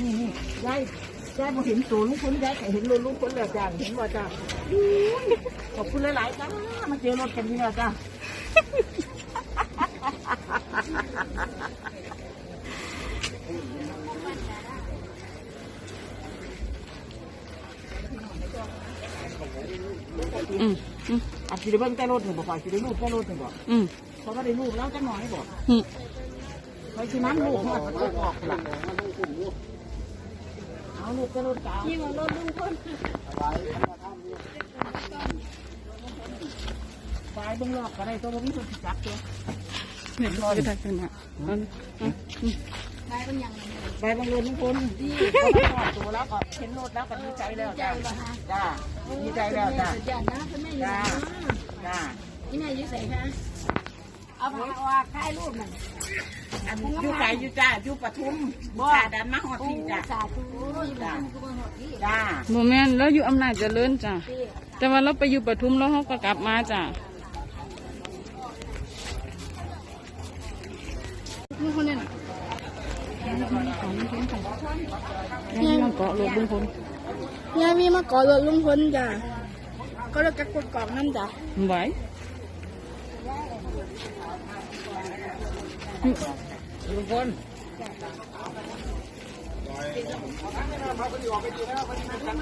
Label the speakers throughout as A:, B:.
A: นี่นี่ยายยายมาเห็นตัวลุงพลยายแต่เห็นรถลุงพลแล้วจ้าเห็นว่าจ้าอุ้ยขอบคุณหลายๆจ้ามาเจอรถกันนี่แล้วจ้า
B: อืมอืม
A: อาจจะได้เบิ่งแต่รถหนึ่งบอกว่าจะได้รูปแต่รถหนึ่งบอก
B: อืม
A: เขาก็ได้รูปแล้วจะหน่อยบอก
B: อืม
A: เขาชินั้นลูกเขาก็ออกหลังเอา ลูกแต่รถจ้า
C: นี่มันรถลุงพล
A: ไฟเบิ่งรอบก็ได้ตัวบ่มีคนจับตัว
B: เห็นี่ยได้ขนาอืมอืมอืม
C: นายเป็นยังไง
A: ไปบางเรือนทุกคนที่เขาก็ออกตัวแล้วก็เห็นรถแล้วก็ดีใจแล้ว
C: จ้า
A: จ้าดีใจแล้วจ้าจ้าจ้า
C: นี่แม่อยู่ใส่ค่ะ เอาผ้าว่าค่ายรูปมัน
A: อันอยู่ไกลอยู่จ้าอยู่ปทุมชาดันมาหอด
C: โอ้
A: ที่จ้า
C: สาธุอยู่บ้านกูบ้านหมดที่
A: จ้า
B: โมแมนแล้วอยู่อำนาจเจริญจ้ะ
C: ที่
B: แต่ว่าเราไปอยู่ปทุมแล้วเขาก็กลับมาจ้ะ
C: ลุงพลเนี่ย
B: ยังยังเกาะรถลุงพล
C: ยายมีมาก่อรถลุงพลจ้ะก็เลยกักกดกล่องนั่นจ้ะ
B: ไหว
A: ลุงพล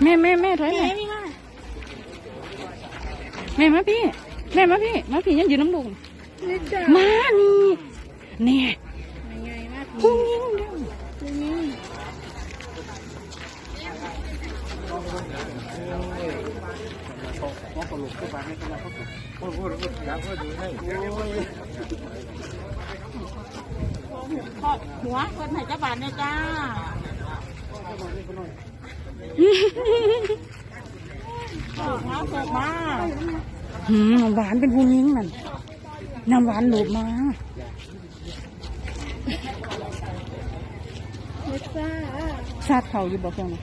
B: แม่แม่แม่ถอย
C: พี่
B: แม่
C: เอมี่มา
B: แม่มาพี่ แม่มาพี่ มาพี่ยังอยู่น้ำลุง
C: นี่จ้ะ
B: มานี่เนี่ย
C: ยังไงมา
B: พุ่งยิงเด้อ
C: ทีนี้
A: ทอดหัวเพิ่นให้เจ้าบ้านเนี่ยจ้าถูกมาถูกมา
B: หืมหวานเป็นผู้ยิงมันน้ำหวานหลบมา
C: นี่จ้า
B: ชาติเขาอยู่บอกเพื่อนนะ